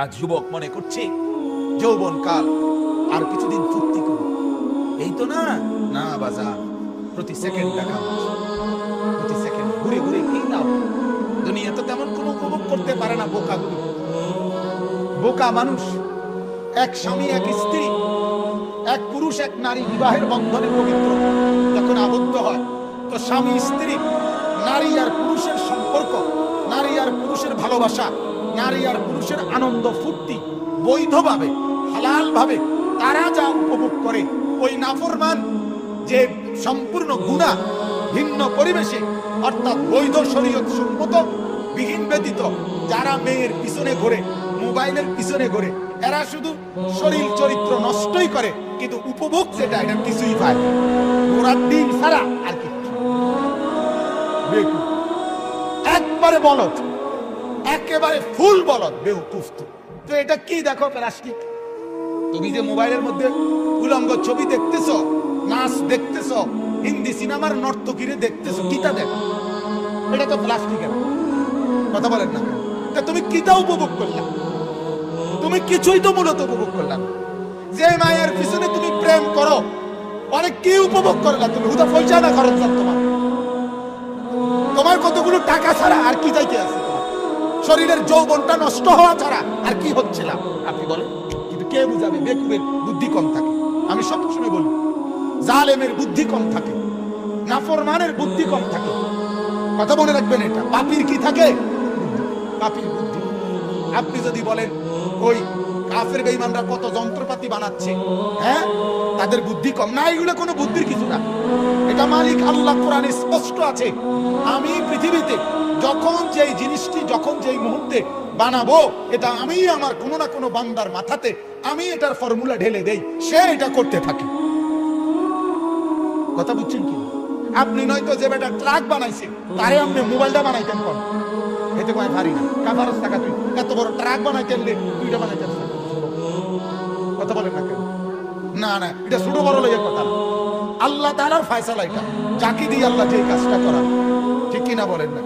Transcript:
আজ যুবক মনে করছে যৌবন কাল আর কিছুদিন ফুর্তি করব এই তো না? না বাজার প্রতি সেকেন্ড টাকা প্রতি সেকেন্ড ঘুরে ঘুরে কি নাও দুনিয়া তো তেমন কোনো উপভোগ করতে পারে না বোকা বোকা মানুষ, এক স্বামী, এক স্ত্রী, এক পুরুষ, এক নারী বিবাহের বন্ধনে পবিত্র। যখন আবদ্ধ হয়, তো স্বামী, স্ত্রী, নারী আর পুরুষের সম্পর্ক, নারী আর পুরুষের ভালোবাসা নারী আর পুরুষের আনন্দ ফুর্তি, বৈধভাবে হালাল ভাবে তারা যা উপভোগ করে, ওই নাফরমান যে সম্পূর্ণ গুণা ভিন্ন পরিবেশে, অর্থাৎ বৈধ শরীয়ত সম্মত, বিহীন ব্যতীত, যারা মেয়ের পিছনে ঘোরে, মোবাইলের পিছনে ঘোরে, এরা শুধু শরীর চরিত্র নষ্টই করে, কিন্তু উপভোগ যেটা এটা কিছুই পায়। ঘোরার দিন ছাড়া আর কি একবারে বলদ। একেবারে ফুল বলদ বেউকুফ তো এটা কি দেখো প্লাস্টিক? তুমি যে মোবাইলের মধ্যে উলঙ্গ ছবি দেখতেছো, নাচ দেখতেছো, হিন্দি সিনেমার নর্তকীরে দেখতেছো, কিটা দেখো? এটা তো প্লাস্টিকের। কথা বলেন না তা তুমি কিটা উপভোগ করলা? তুমি কিছুই তো মূলত উপভোগ করলা না। যে মায়ের পিছনে তুমি প্রেম করো, অনেক কি উপভোগ করলা তুমি? হুদা পয়সা না খরচ তোমার। তোমার কতগুলো টাকা ছাড়া আর কি চাইতে আছে? শরীরের যৌবনটা নষ্ট হওয়া ছাড়া আর কি হচ্ছিল আপনি বলেন। কিন্তু কে বুঝাবে? বেকুবের বুদ্ধি কম থাকে। আমি সবসময় বলি। জালেমের বুদ্ধি কম থাকে। নাফরমানের বুদ্ধি কম থাকে। কথা মনে রাখবেন এটা। পাপির কি থাকে? পাপির বুদ্ধি। আপনি যদি বলেন, ওই কাফের বেঈমানরা কত যন্ত্রপাতি বানাচ্ছে? হ্যাঁ? তাদের বুদ্ধি কম। না, এগুলো কোনো বুদ্ধির কিছু না। এটা মালিক আল্লাহ কোরআনে স্পষ্ট আছে। আমি পৃথিবীতে যখন যেই জিনিসটি, যখন যেই মুহূর্তে বানাবো, এটা আমি আমার কোনো না কোনো বান্দার মাথাতে, আমি এটার ফর্মুলা ঢেলে দেই, সে এটা করতে থাকে। কথা বুঝছেন কি? আপনি নয়তো যে বেটা ট্রাক বানাইছে, তারে আপনি মোবাইলটা বানাইতেন কোন? এতে কয় ভারী না। কাভারস টাকা তুই, এত বড় ট্রাক বানাইতেন রে তুইটা বানাইতেন। কথা বলেন না কেন? না না, এটা ছোট বড় লইয়ের কথা। আল্লাহ তালার ফায়সালাইটা চাকি দিয়ে আল্লাহ যে কাজটা করা ঠিক কিনা বলেন না